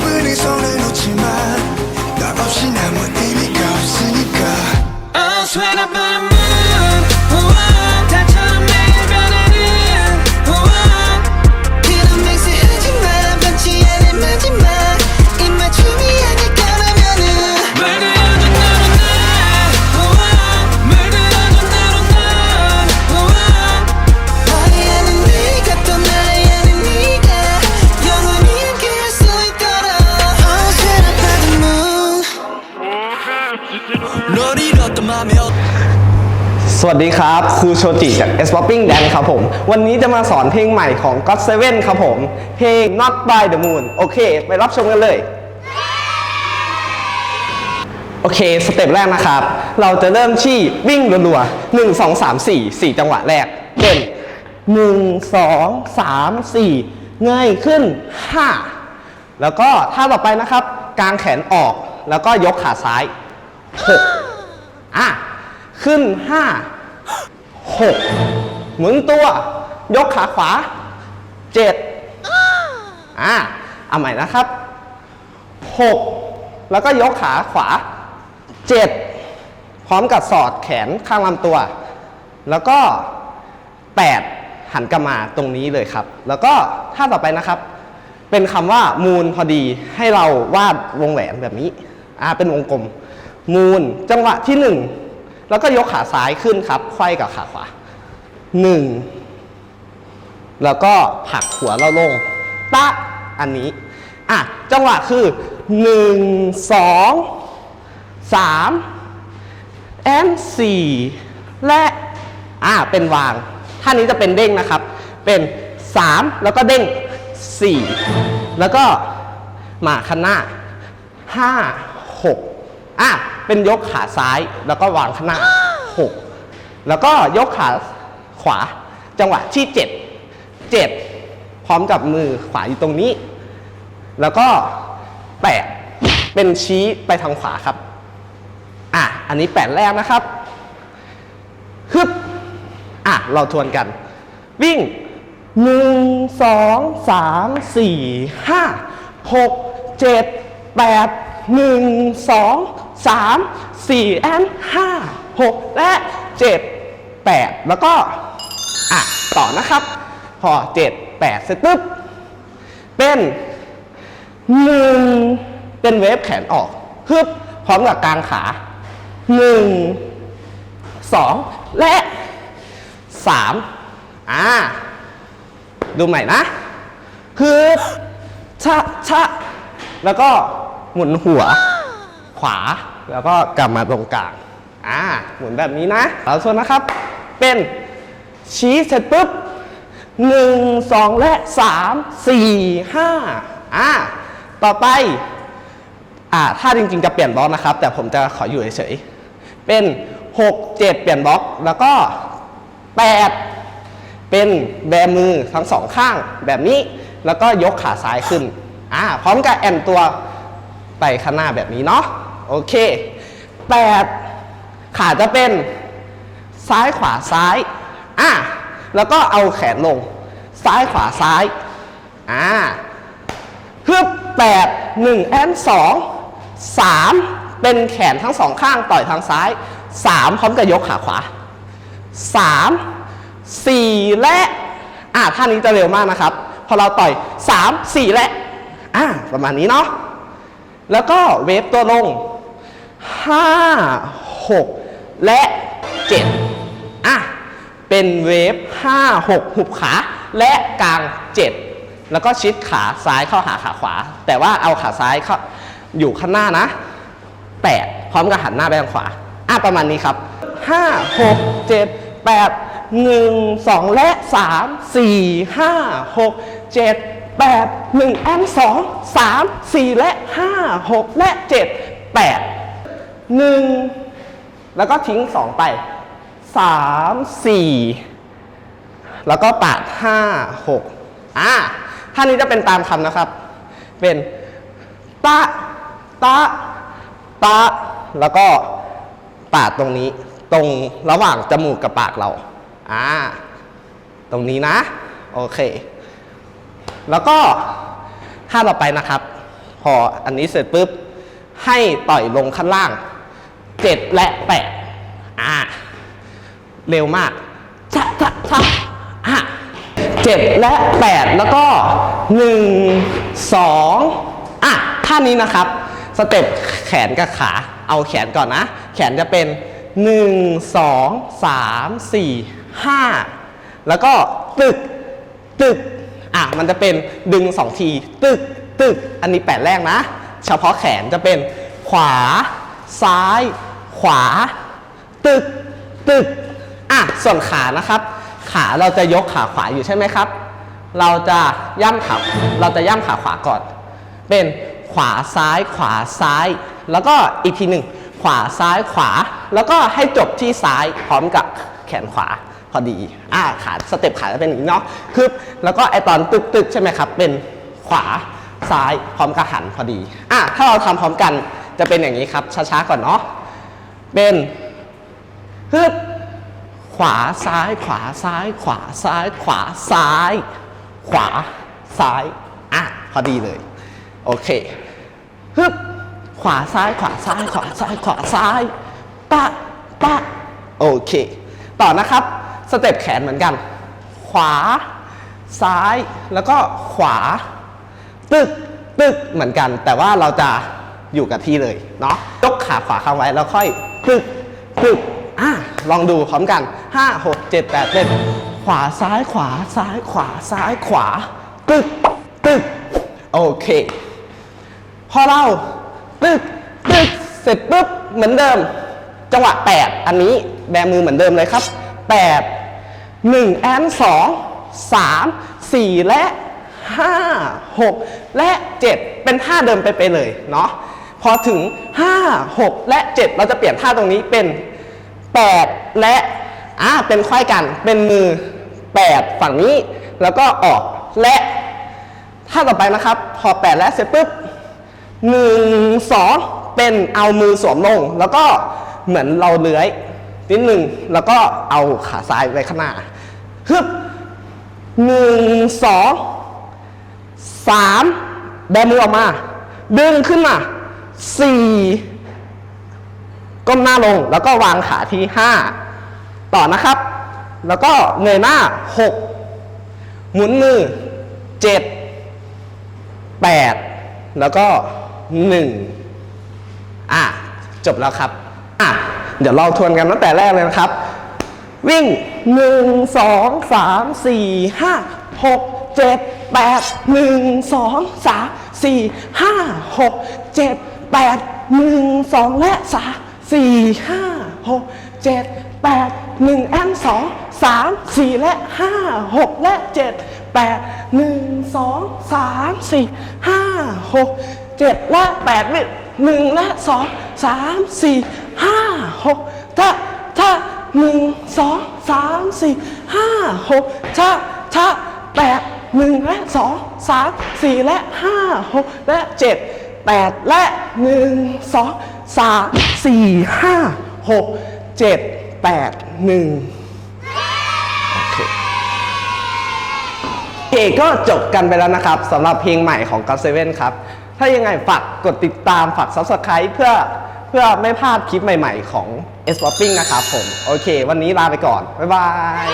happening. สวัสดีครับ ครูโชจิจาก S Popping Dan ครับผม วันนี้จะมาสอนเพลงใหม่ของ God Seven ครับผม เพลง Not by the Moon โอเค ไปรับชมกันเลย โอเค สเต็ปแรกนะครับ เราจะเริ่มที่วิ่งรัวๆ1 2 3 4 4 จังหวะแรกเป็น1 2 3 4 เงยขึ้น 5 แล้วก็ท่าต่อไปนะครับ กางแขนออกแล้วก็ยกขาซ้าย 6อะ ขึ้น5 6หมุนตัว ยกขาขวา7อะเอาใหม่นะครับ6แล้วก็ยกขาขวา7พร้อมกับสอดแขนข้างลำตัว แล้วก็8หันกลับมาตรงนี้เลยครับ แล้วก็ท่าต่อไปนะครับ เป็นคำว่ามูลพอดีให้เราวาดวงแหวนแบบนี้ อ่าเป็นวงกลม มูลจังหวะที่ 1 แล้วก็ยกขาซ้ายขึ้นครับไขว้กับขาขวา 1 แล้วก็ผลักหัวเราลงตะอันนี้อะจังหวะคือ 1 2 3แอนสี่และอ่าเป็นวางท่านี้จะเป็นเด้งนะครับ เป็น 3 แล้วก็เด้ง 4 แล้วก็มาข้างหน้า 5 6อะ เป็นยกขาซ้ายแล้วก็วางข้างหน้า 6 แล้วก็ยกขาขวาจังหวะที่ 7 7 พร้อมกับมือขวาอยู่ตรงนี้ แล้วก็ 8 เป็นชี้ไปทางขวาครับ อะ อันนี้แปดแรกนะครับฮึบอะ เราทวนกัน วิ่งหนึ่งสองสามสี่ ห้าหกเจ็ดแปดหนึ่งสองสามสี่แอนห้าหกและเจ็ดแปดแล้วก็ อะ ต่อนะครับ พอเจ็ดแปดเสร็จปุ๊บ เป็นหนึ่งเป็นเวฟแขนออกฮึบพร้อมกับกลางขาหนึ่งสองและสามอ่า ดูใหม่นะฮึบชะชะแล้วก็หมุนหัว ขวา แล้วก็กลับมาตรงกลางอ่าหมุนแบบนี้นะเราส่วนนะครับ เป็นชี้เสร็จปุ๊บหนึ่งสองและสามสี่ห้าอ่าต่อไปอ่าถ้าจริงๆจะเปลี่ยนบล็อกนะครับ แต่ผมจะขออยู่เฉยๆเป็น6 7เปลี่ยนบล็อกแล้วก็8เป็นแบมือทั้งสองข้างแบบนี้ แล้วก็ยกขาซ้ายขึ้นอ่าพร้อมกับแอนตัวไปข้างหน้าแบบนี้เนาะ โอเค8ขาจะเป็นซ้ายขวาซ้ายอ่าแล้วก็เอาแขนลง ซ้ายขวาซ้ายอ่าฮึบแปดหนึ่งแอนสองสามเป็นแขนทั้งสองข้างต่อยทางซ้ายสามพร้อมกับยกขาขวาสามสี่และอ่าท่านี้จะเร็วมากนะครับ พอเราต่อยสามสี่และอ่าประมาณนี้เนาะแล้วก็เวฟตัวลง ห้าหกและเจ็ดอะ เป็นเวฟห้าหกหุบขา และกลางเจ็ดแล้วก็ชิดขาซ้ายเข้าหาขาขวา แต่ว่าเอาขาซ้ายเข้าอยู่ข้างหน้านะ 8 พร้อมกับหันหน้าไปทางขวา อะ ประมาณนี้ครับ 5 6 7 8 1 2 และ 3 4 5 6 7 8 1แอน2 3 4 และ 5 6 และ 7 8 1 แล้วก็ทิ้ง 2 ไป 3 4 แล้วก็ปาด 5 6อ่าท่านี้จะเป็นตามคำนะครับ เป็นตะตะตะแล้วก็ปาดตรงนี้ ตรงระหว่างจมูกกับปากเราอ่าตรงนี้นะ โอเค แล้วก็ท่าต่อไปนะครับ พออันนี้เสร็จปุ๊บ ให้ต่อยลงข้างล่าง เจ็ดและแปดอ่า เร็วมากชะชะชะอะเจ็ดและแปดแล้วก็หนึ่งสองอะ ท่านี้นะครับ สเต็ปแขนกับขา เอาแขนก่อนนะ แขนจะเป็นหนึ่งสองสามสี่ห้าแล้วก็ตึก ตึก อะ มันจะเป็นดึงสองที ตึก ตึก อันนี้แปดแรกนะ เฉพาะแขนจะเป็นขวา ซ้าย ขวา ตึก ตึก อะ ส่วนขานะครับ ขาเราจะยกขาขวาอยู่ใช่ไหมครับ เราจะย่ำขา เราจะย่ำขาขวาก่อน เป็นขวาซ้ายขวาซ้าย แล้วก็อีกทีหนึ่ง ขวาซ้ายขวา แล้วก็ให้จบที่ซ้ายพร้อมกับแขนขวาพอดี อ่า ขาสเต็ปขาจะเป็นอย่างนี้เนาะคือแล้วก็ไอตอนตึกตึกใช่ไหมครับ เป็นขวาซ้ายพร้อมกับหันพอดี อะ ถ้าเราทำพร้อมกันจะเป็นอย่างนี้ครับ ช้าๆ ก่อนเนาะ เป็นฮึบขวาซ้ายขวาซ้ายขวาซ้ายขวาซ้าย ขวาซ้ายอะพอดีเลย โอเคฮึบขวาซ้ายขวาซ้ายขวาซ้ายขวาซ้ายปะปะโอเค ต่อนะครับ สเต็ปแขนเหมือนกัน ขวา ซ้ายแล้วก็ขวา ตึกตึกเหมือนกัน แต่ว่าเราจะอยู่กับที่เลยเนาะยกขาขวาค้างไว้แล้วค่อย ตึกตึกอะลองดูพร้อมกัน5 6 7 8เล่นขวาซ้ายขวาซ้ายขวาซ้ายขวาตึกตึกโอเค พอเราตึกตึกเสร็จปุ๊บเหมือนเดิม จังหวะ 8 อันนี้แบมือเหมือนเดิมเลยครับ 8 1 แอน2 3 4และ 5 6 และ 7 เป็นท่าเดิมไปไปเลยเนาะ พอถึง 5 6 และ 7 เราจะเปลี่ยนท่าตรงนี้เป็น 8 และอ่าเป็นควายกันเป็นมือ 8 ฝั่งนี้ แล้วก็ออกและท่าต่อไปนะครับ พอ 8 และเสร็จปุ๊บหนึ่งสองเป็นเอามือสวมลง แล้วก็เหมือนเราเลื้อยนิดหนึ่งแล้วก็เอาขาซ้ายไว้ข้างหน้าฮึบหนึ่งสองสามแบมือออกมา ดึงขึ้นมา สี่ก้มหน้าลงแล้วก็วางขาที่ห้าต่อนะครับ แล้วก็เงยหน้าหกหมุนมือเจ็ด8แล้วก็ 1 อะ จบแล้วครับ อะ เดี๋ยวเราทวนกันตั้งแต่แรกเลยนะครับ วิ่ง 1 2 3 4 5 6 7 8 1 2 3 4 5 6 7 8 1 2 และ3 4 5 6 7 8 1แอน2 3 4และ5 6และ7 8 1 2 3 4 5 6 7และ8วิ1และ2 3 4 5 6ถ้าถ้าหนึ่งสองสามสี่ห้าหกชะชะแปดหนึ่งและสองสามสี่และห้าหกและเจ็ดแปดและ หนึ่งสองสามสี่ห้าหกเจ็ดแปดหนึ่งโอเคโอก็จบกันไปแล้วนะครับสำหรับเพลงใหม่ของ God Seven ครับ ถ้ายังไงฝากกดติดตามฝาก Subscribe เพื่อเพื่อไม่พลาดคลิปใหม่ๆของ S Popping นะครับผม โอเค วันนี้ลาไปก่อน บ๊ายบาย